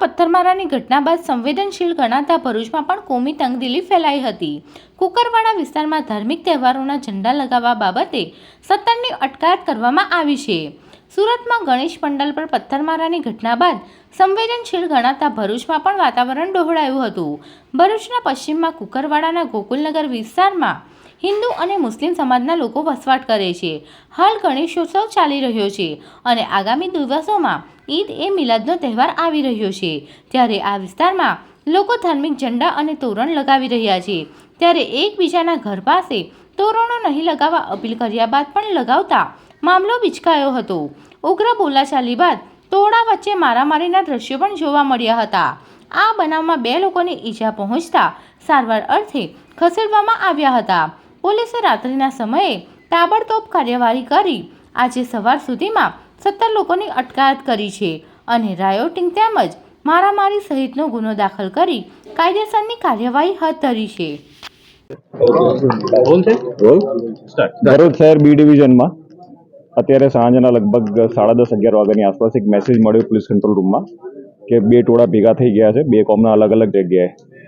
પથ્થરમારાની ઘટના બાદ સંવેદનશીલ ગણાતા ભરૂચમાં પણ કોમી તંગદિલી ફેલાઈ હતી. કુકરવાડા વિસ્તારમાં ધાર્મિક તહેવારોના ઝંડા લગાવવા બાબતે સત્તરની અટકાયત કરવામાં આવી છે. સુરતમાં ગણેશ પંડાલ પર પથ્થરમારાની ઘટના બાદ સંવેદનશીલ ગણાતા ભરૂચમાં પણ વાતાવરણ ડહોળાયું હતું. ભરૂચના પશ્ચિમમાં કુકરવાડાના ગોકુલનગર વિસ્તારમાં હિન્દુ અને મુસ્લિમ સમાજના લોકો વસવાટ કરે છે. હાલ ગણેશોત્સવ ચાલી રહ્યો છે અને આગામી દિવસોમાં ઈદ એ મિલાદનો તહેવાર આવી રહ્યો છે. ત્યારે આ વિસ્તારમાં લોકો ધાર્મિક ઝંડા અને તોરણ લગાવી રહ્યા છે. ત્યારે એકબીજાના ઘર પાસે તોરણો નહીં લગાવવા અપીલ કર્યા બાદ પણ લગાવતા મામલો વિચકાયો હતો. ઉગ્ર બોલાચાલી બાદ તોડા વચ્ચે મારામારીના દ્રશ્યો પણ જોવા મળ્યા હતા. આ બનાવમાં બે લોકોને ઈજા પહોંચતા સારવાર અર્થે ખસેડવામાં આવ્યા હતા. પોલીસે રાત્રિના સમયે તાબડતોબ કાર્યવાહી કરી. આજે સવાર સુધીમાં સત્તર લોકોની અટકાયત કરી છે અને રાયોટિંગ તેમજ મારામારી સહિતનો ગુનો દાખલ કરી કાયદેસરની કાર્યવાહી હાથ ધરી છે. ભરૂચ શહેર બી ડિવિઝનમાં. અત્યારે સાંજના લગભગ સાડા દસ અગિયાર વાગ્યાની આસપાસ એક મેસેજ મળ્યો પોલીસ કંટ્રોલ રૂમમાં કે બે ટોળા ભેગા થઈ ગયા છે. બે કોમના અલગ અલગ જગ્યાએ.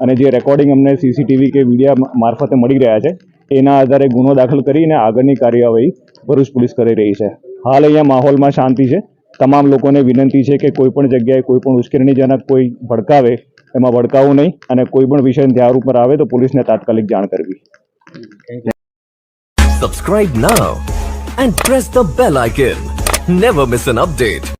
અને જે રેકોર્ડિંગ અમને સીસીટીવી કે મીડિયા મારફતે મળી રહ્યા છે, એના આધારે ગુનો દાખલ કરીને આગળની કાર્યવાહી ભરૂચ પોલીસ કરી રહી છે હાલ અહીંયા માહોલમાં શાંતિ છે તમામ લોકોને વિનંતી છે કે કોઈ પણ જગ્યાએ કોઈ પણ ઉશ્કેરણીજનક કોઈ ભડકાવે, એમાં ભડકાવું નહીં અને કોઈ પણ વિષય ધ્યાન ઉપર આવે તો પોલીસને તાત્કાલિક જાણ કરવી Subscribe now and press the bell icon. Never miss an update.